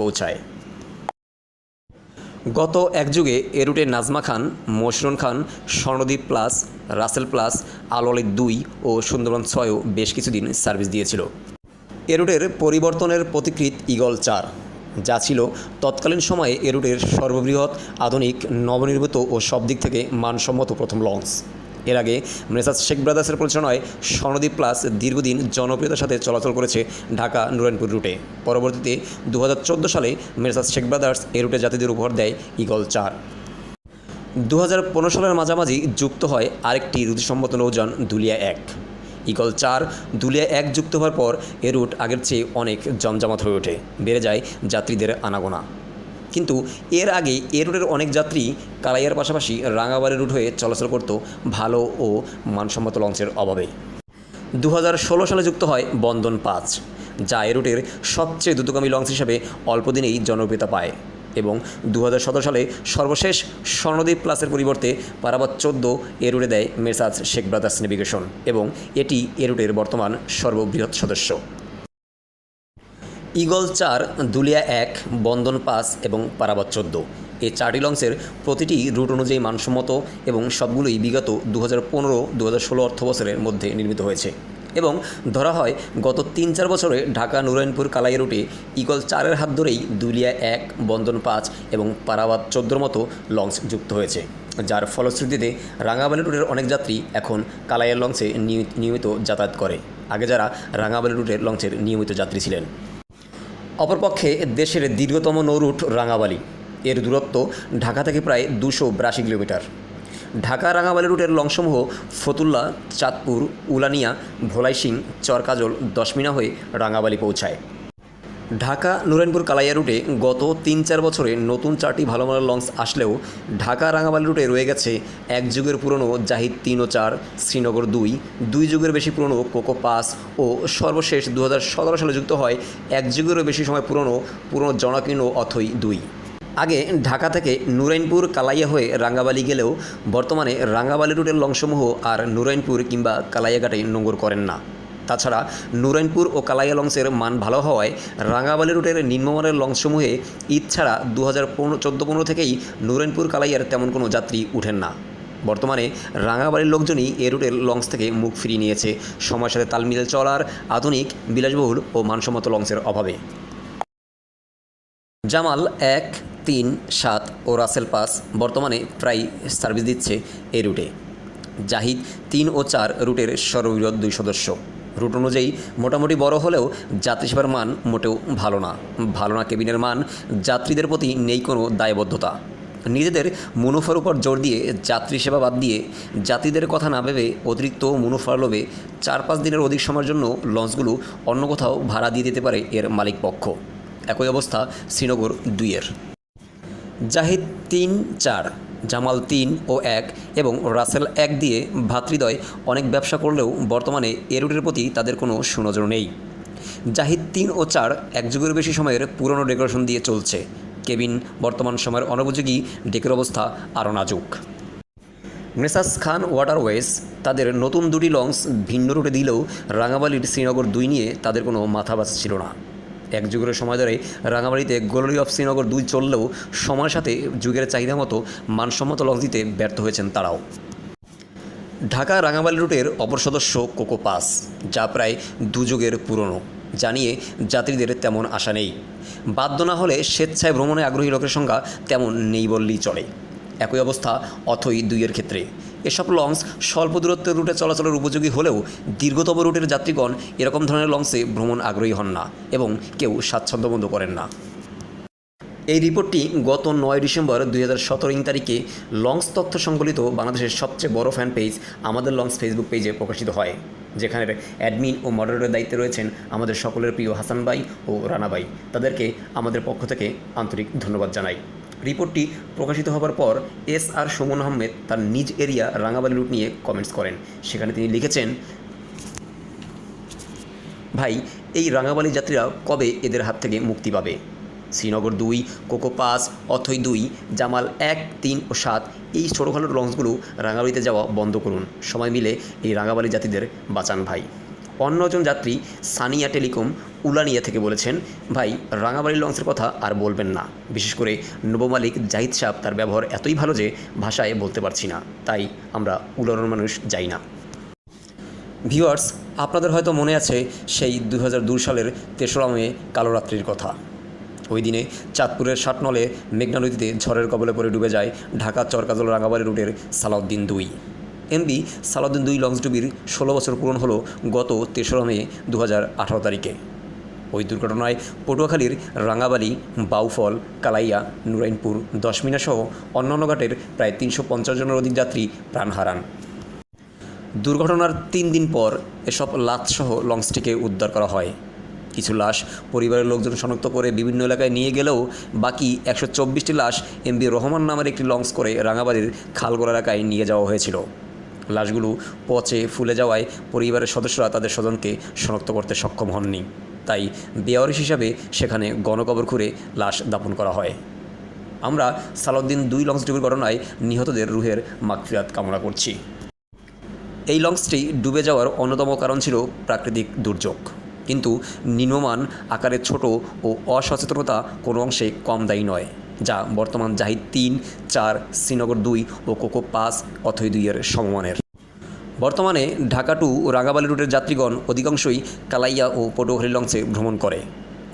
পৌঁছায়। গত এক যুগে এ রুটে নাজমা খান, মশরুন খান স্বর্ণদ্বীপ প্লাস, রাসেল প্লাস, আলোলিত দুই ও সুন্দরবন ছয়ও বেশ কিছুদিন সার্ভিস দিয়েছিল। এ রুটের পরিবর্তনের প্রতিকৃত ইগল চার, যা ছিল তৎকালীন সময়ে এ রুটের সর্ববৃহৎ, আধুনিক, নবনির্মিত ও সব দিক থেকে মানসম্মত প্রথম লঞ্চ। এর আগে মেসাজ শেখ ব্রাদার্সের পরিচালনায় স্বর্ণদ্বীপ প্লাস দীর্ঘদিন জনপ্রিয়তার সাথে চলাচল করেছে ঢাকা নুরানপুর রুটে। পরবর্তীতে দু হাজার চোদ্দ সালে মেসাজ শেখ ব্রাদার্স এ রুটে যাত্রীদের উপহার দেয় ইগল চার। দু সালের মাঝামাঝি যুক্ত হয় আরেকটি রুচিসম্মত নৌযান দুলিয়া এক। ইগল চার দুলিয়া এক যুক্ত হওয়ার পর এ রুট আগের চেয়ে অনেক জমজমাট হয়ে ওঠে। বেড়ে যায় যাত্রীদের আনাগোনা। কিন্তু এর আগে এ রুটের অনেক যাত্রী কালাইয়ার পাশাপাশি রাঙাবাড়ি রুট হয়ে চলাচল করত ভালো ও মানসম্মত লঞ্চের অভাবে। দু হাজার ষোলো সালে যুক্ত হয় বন্দন পাঁচ, যা এ রুটের সবচেয়ে দ্রুতগামী লঞ্চ হিসেবে অল্প দিনেই জনপ্রিয়তা পায় এবং দু হাজার সতেরো সালে সর্বশেষ স্বর্ণদ্বীপ প্লাসের পরিবর্তে পারাবাদ চোদ্দ এ রুটে দেয় মেসাজ শেখ ব্রাদার্স নেভিগেশন এবং এটি এ রুটের বর্তমান সর্ববৃহৎ সদস্য। ইগল চার, দুলিয়া এক, বন্দন পাস এবং পারাবাদ চোদ্দ। এই চারটি লঞ্চের প্রতিটি রুট অনুযায়ী মানসম্মত এবং সবগুলোই বিগত দু হাজার পনেরো দু হাজার ষোলো অর্থ বছরের মধ্যে নির্মিত হয়েছে। এবং ধরা হয় গত তিন চার বছরে ঢাকা নুরায়ণপুর কালাই রুটে ইগল চারের হাত ধরেই দুলিয়া এক, বন্দন পাঁচ এবং পারাবাদ চোদ্দোর মতো লঞ্চ যুক্ত হয়েছে। যার ফলশ্রুতিতে রাঙাবালি রুটের অনেক যাত্রী এখন কালাইয়ের লঞ্চে নিয়মিত যাতায়াত করে। আগে যারা রাঙাবালি রুটের লঞ্চের নিয়মিত যাত্রী ছিলেন অপরপক্ষে দেশের দীর্ঘতম নৌরুট রাঙাবালি। এর দূরত্ব ঢাকা থেকে প্রায় দুশো বিরাশি কিলোমিটার। ঢাকা রাঙাবালি রুটের লংসমূহ ফতুল্লা, চাঁদপুর, উলানিয়া ভোলাইসিং চরকাজল, দশমিনা হয়ে রাঙাবালি পৌঁছায়। ঢাকা নুরাইনপুর কালাইয়া রুটে গত তিন চার বছরে নতুন চারটি ভালো মানের লঞ্চ আসলেও ঢাকা রাঙাবালি রুটে রয়ে গেছে এক যুগের পুরনো জাহিদ তিন ও চার, শ্রীনগর দুই দুই যুগের বেশি পুরনো কোকো পাস ও সর্বশেষ দু হাজার সতেরো সালে যুক্ত হয় এক যুগেরও বেশি সময় পুরনো পুরনো জনাকীর্ণ অথই দুই। আগে ঢাকা থেকে নুরাইনপুর কালাইয়া হয়ে রাঙ্গাবালি গেলেও বর্তমানে রাঙ্গাবালি রুটের লংসমূহ আর নুরাইনপুর কিংবা কালাইয়াঘাটে নোঙ্গর করেন না। তাছাড়া নুরাইনপুর ও কালাইয়া লঞ্চের মান ভালো হওয়ায় রাঙ্গাবালি রুটের নিম্নমানের লঞ্চসমূহে ঈদ ছাড়া দু হাজার পনেরো, চোদ্দ পনেরো থেকেই নুরাইনপুর কালাইয়ার তেমন কোনো যাত্রী উঠেন না। বর্তমানে রাঙাবাড়ির লোকজনই এ রুটের লঞ্চ থেকে মুখ ফিরিয়ে নিয়েছে। সময়ের সাথে তাল মিলে চলার আধুনিক, বিলাসবহুল ও মানসম্মত লঞ্চের অভাবে। জামাল এক, তিন, সাত ও রাসেল পাস বর্তমানে প্রায় সার্ভিস দিচ্ছে এই রুটে। জাহিদ তিন ও চার রুটের সর্ববৃহৎ দুই সদস্য। রুট অনুযায়ী মোটামুটি বড় হলেও যাত্রী সেবার মান মোটেও ভালো না। ভালো না কেবিনের মান, যাত্রীদের প্রতি নেই কোনো দায়বদ্ধতা। নিজেদের মুনাফার উপর জোর দিয়ে যাত্রী সেবা বাদ দিয়ে যাত্রীদের কথা না ভেবে অতিরিক্ত মুনাফার লোভে চার পাঁচ দিনের অধিক সময়ের জন্য লঞ্চগুলো অন্য কোথাও ভাড়া দিয়ে দিতে পারে এর মালিক পক্ষ। একই অবস্থা শ্রীনগর দুইয়ের। জাহিদ তিন চার। জামাল তিন ও এক এবং রাসেল এক দিয়ে ভাতৃদয় অনেক ব্যবসা করলেও বর্তমানে এ রুটের প্রতি তাদের কোনো সুনজর নেই। জাহিদ তিন ও চার এক যুগের বেশি সময়ের পুরনো ডেকোরেশন দিয়ে চলছে। কেবিন, বর্তমান সময়ের অনুপযোগী ডেকের অবস্থা আরও নাজুক। মেসাস খান ওয়াটারওয়েজ তাদের নতুন দুটি লঞ্চ ভিন্ন রুটে দিলেও রাঙাবালির শ্রীনগর দুই নিয়ে তাদের কোনো মাথা ছিল না। এক যুগের সময় ধরে রাঙামাটিতে গ্লোরি অফ শ্রীনগর দুই চললেও সময়ের সাথে যুগের চাহিদা মতো মানসম্মত লঞ্চ দিতে ব্যর্থ হয়েছেন তারাও। ঢাকা রাঙামালি রুটের অপর সদস্য কোকো পাস, যা প্রায় দু যুগের পুরনো, জানিয়ে যাত্রীদের তেমন আশা নেই। বাধ্য না হলে স্বেচ্ছায় ভ্রমণে আগ্রহী লোকের সংখ্যা তেমন নেই বললেই চলে। একই অবস্থা অথই দুইয়ের ক্ষেত্রে। এসব লঞ্চ স্বল্প দূরত্বের রুটে চলাচলের উপযোগী হলেও দীর্ঘতম রুটের যাত্রীগণ এরকম ধরনের লঞ্চে ভ্রমণ আগ্রহী হন না এবং কেউ স্বাচ্ছন্দ্য বোধ করেন না। এই রিপোর্টটি গত নয় ডিসেম্বর দুই হাজার সতেরো ইং তারিখে লঞ্চ তথ্য সংকলিত বাংলাদেশের সবচেয়ে বড় ফ্যান পেজ আমাদের লঞ্চ ফেসবুক পেজে প্রকাশিত হয় যেখানে অ্যাডমিন ও মডারেটরের দায়িত্বে রয়েছেন আমাদের সকলের প্রিয় হাসান ভাই ও রানা ভাই। তাদেরকে আমাদের পক্ষ থেকে আন্তরিক ধন্যবাদ জানাই। রিপোর্টটি প্রকাশিত হবার পর এস আর সুমন আহমেদ তার নিজ এরিয়া রাঙাবালি রুট নিয়ে কমেন্টস করেন। সেখানে তিনি লিখেছেন, ভাই, এই রাঙাবালি যাত্রীরা কবে এদের হাত থেকে মুক্তি পাবে? শ্রীনগর দুই, কোকো পাস অথই দুই, জামাল এক, তিন ও সাত, এই ছোটোখাটো লঞ্চগুলো রাঙাবালিতে যাওয়া বন্ধ করুন। সময় মিলে এই রাঙাবালি জাতিদের বাঁচান ভাই। অন্য একজন যাত্রী সানিয়া টেলিকম উলানিয়া থেকে বলেছেন, ভাই, রাঙাবাড়ির লঞ্চের কথা আর বলবেন না। বিশেষ করে নব মালিক জাহিদ সাহ তার ব্যবহার এতই ভালো যে ভাষায় বলতে পারছি না। তাই আমরা উলানোর মানুষ যাই না। ভিউয়ার্স, আপনাদের হয়তো মনে আছে সেই দু সালের তেসরা মে কালো রাত্রির কথা। ওই দিনে চাঁদপুরের ষাটনলে মেঘনা নদীতে ঝড়ের কবলে পড়ে ডুবে যায় ঢাকা চরকাজল রাঙাবাড়ি রুটের সালাউদ্দিন দুই। এমবি সালাউদ্দিন দুই লঞ্চ ডুবির ষোলো বছর পূরণ হলো গত তেসরা মে দু তারিখে। ওই দুর্ঘটনায় পটুয়াখালীর রাঙাবালি বাউফল, কালাইয়া, নুরাইনপুর, দশমিনা সহ অন্যান্য ঘাটের প্রায় তিনশো পঞ্চাশ জনের অধিক যাত্রী প্রাণ হারান। দুর্ঘটনার তিন দিন পর এসব লাশসহ লঞ্চটিকে উদ্ধার করা হয়। কিছু লাশ পরিবারের লোকজন শনাক্ত করে বিভিন্ন এলাকায় নিয়ে গেলেও বাকি একশো চব্বিশটি লাশ এমবি রহমান নামের একটি লঞ্চ করে রাঙাবাড়ির খালগোড়া এলাকায় নিয়ে যাওয়া হয়েছিল। লাশগুলো পচে ফুলে যাওয়ায় পরিবারের সদস্যরা তাদের স্বজনকে শনাক্ত করতে সক্ষম হননি। তাই বেয়ারিশ হিসাবে সেখানে গণকবর খুঁড়ে লাশ দাপন করা হয়। আমরা সালাউদ্দিন দুই লঞ্চ ডুবির ঘটনায় নিহতদের রুহের মাগফিরাত কামনা করছি। এই লঞ্চটি ডুবে যাওয়ার অন্যতম কারণ ছিল প্রাকৃতিক দুর্যোগ। কিন্তু নিম্নমান আকারে ছোট ও অসচেতনতা কোনো অংশে কম দায়ী নয়। যা বর্তমান জাহিদ তিন, চার, শ্রীনগর দুই ও কোকো পাঁচ অথই দুইয়ের সমমানের। বর্তমানে ঢাকা টু রাঙাবালি রুটের যাত্রীগণ অধিকাংশই কালাইয়া ও পটুয়াখালী লঞ্চে ভ্রমণ করে।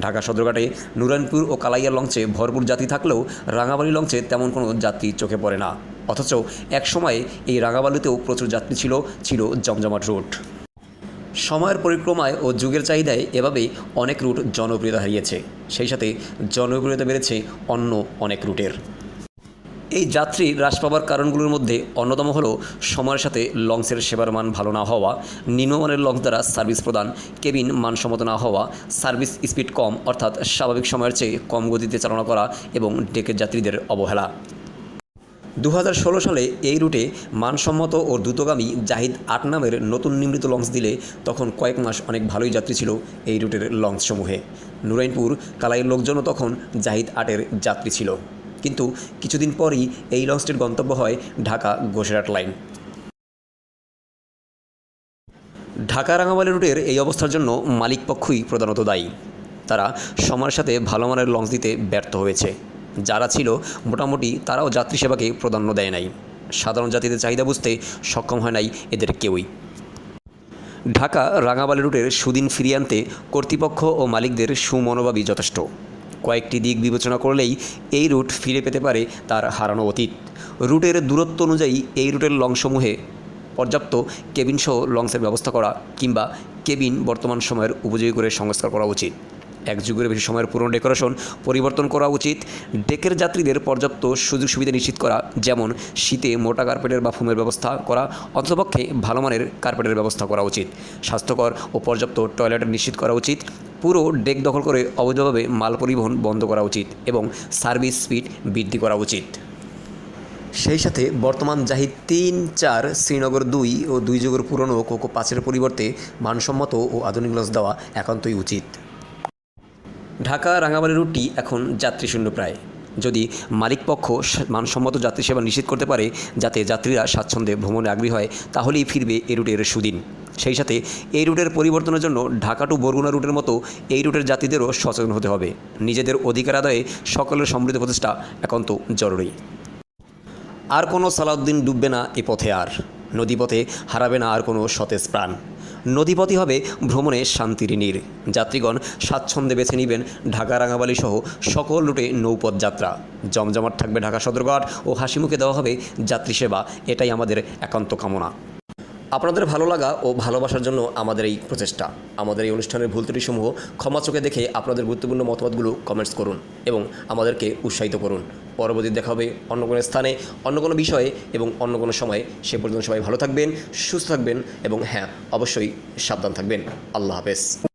ঢাকা সদরঘাটে নুরানপুর ও কালাইয়া লঞ্চে ভরপুর যাত্রী থাকলেও রাঙাবালি লঞ্চে তেমন কোনো যাত্রী চোখে পড়ে না। অথচ এক সময়ে এই রাঙাবালিতেও প্রচুর যাত্রী ছিল ছিল জমজমাট রুট। সময়ের পরিক্রমায় ও যুগের চাহিদায় এভাবেই অনেক রুট জনপ্রিয়তা হারিয়েছে। সেই সাথে জনপ্রিয়তা বেড়েছে অন্য অনেক রুটের। এই যাত্রী হ্রাস পাওয়ার কারণগুলোর মধ্যে অন্যতম হলো সময়ের সাথে লঞ্চের সেবার মান ভালো না হওয়া, নিম্নমানের লঞ্চ দ্বারা সার্ভিস প্রদান, কেবিন মানসম্মত না হওয়া, সার্ভিস স্পিড কম, অর্থাৎ স্বাভাবিক সময়ের চেয়ে কম গতিতে চালনা করা এবং ডেকের যাত্রীদের অবহেলা। দু হাজার ষোলো সালে এই রুটে মানসম্মত ও দ্রুতগামী জাহিদ আট নামের নতুন নির্মিত লঞ্চ দিলে তখন কয়েক মাস অনেক ভালোই যাত্রী ছিল এই রুটের লঞ্চসমূহে। নুরাইনপুর, কালাইয়ের লোকজনও তখন জাহিদ আটের যাত্রী ছিল। কিন্তু কিছুদিন পরই এই লঞ্চটির গন্তব্য হয় ঢাকা গোসেরাট লাইন। ঢাকা রাঙামালি রুটের এই অবস্থার জন্য মালিক পক্ষই প্রধানত দায়ী। তারা সময়ের সাথে ভালো মানের লঞ্চ দিতে ব্যর্থ হয়েছে। যারা ছিল, মোটামুটি তারাও যাত্রী সেবাকে প্রাধান্য দেয় নাই। সাধারণ জাতিদের চাহিদা বুঝতে সক্ষম হয় নাই এদের কেউই। ঢাকা রাঙাবালি রুটের সুদিন ফিরিয়ে আনতে কর্তৃপক্ষ ও মালিকদের সুমনোভাবই যথেষ্ট। কয়েকটি দিক বিবেচনা করলেই এই রুট ফিরে পেতে পারে তার হারানো অতীত। রুটের দূরত্ব অনুযায়ী এই রুটের লংসমূহে পর্যাপ্ত কেবিন সহ লঞ্চের ব্যবস্থা করা কিংবা কেবিন বর্তমান সময়ের উপযোগী করে সংস্কার করা উচিত। এক যুগের বেশি সময়ের পুরনো ডেকোরেশন পরিবর্তন করা উচিত। ডেকের যাত্রীদের পর্যাপ্ত সুযোগ সুবিধা নিশ্চিত করা, যেমন শীতে মোটা কার্পেটের বা ফোমের ব্যবস্থা করা, অন্ততপক্ষে ভালো মানের কার্পেটের ব্যবস্থা করা উচিত। স্বাস্থ্যকর ও পর্যাপ্ত টয়লেট নিশ্চিত করা উচিত। পুরো ডেক দখল করে অবৈধভাবে মাল পরিবহন বন্ধ করা উচিত এবং সার্ভিস স্পিড বৃদ্ধি করা উচিত। সেই সাথে বর্তমান জাহিদ তিন চার শ্রীনগর দুই ও দুই যুগের পুরনো কোকো পাঁচের পরিবর্তে মানসম্মত ও আধুনিক লঞ্চ দেওয়া একান্তই উচিত। ঢাকা রাঙাবাড়ি রুটটি এখন যাত্রীশূন্য প্রায়। যদি মালিকপক্ষ মানসম্মত যাত্রী সেবা নিশ্চিত করতে পারে, যাতে যাত্রীরা স্বাচ্ছন্দ্যে ভ্রমণে আগ্রহী হয়, তাহলেই ফিরবে এই রুটের সুদিন। সেই সাথে এই রুটের পরিবর্তনের জন্য ঢাকা টু বরগুনা রুটের মতো এই রুটের যাত্রীদেরও সচেতন হতে হবে। নিজেদের অধিকার আদায়ে সকলের সমৃদ্ধ প্রচেষ্টা একান্ত জরুরি। আর কোনো সালাউদ্দিন ডুববে না এ পথে আর। নদীপথে হারাবে না আর কোনো সতেজ প্রাণ। নদীপথই হবে ভ্রমণে শান্তির নীর। যাত্রীগণ স্বাচ্ছন্দ্যে বেছে নেবেন ঢাকা রাঙাবালি সহ সকল রুটে নৌপথ যাত্রা। জমজমাট থাকবে ঢাকা সদরঘাট ও হাসিমুখে দেওয়া হবে যাত্রী সেবা। এটাই আমাদের একান্ত কামনা। আপনাদের ভালো লাগা ও ভালোবাসার জন্য আমাদের এই প্রচেষ্টা। আমাদের এই অনুষ্ঠানের ভুল ত্রুটিসমূহ ক্ষমা চোখে দেখে আপনাদের গুরুত্বপূর্ণ মতামতগুলো কমেন্টস করুন এবং আমাদেরকে উৎসাহিত করুন। পরবর্তী দেখা হবে অন্য কোনো স্থানে, অন্য কোনো বিষয়ে এবং অন্য কোনো সময়ে। সে পর্যন্ত সবাই ভালো থাকবেন, সুস্থ থাকবেন এবং হ্যাঁ অবশ্যই সাবধান থাকবেন। আল্লাহ হাফেজ।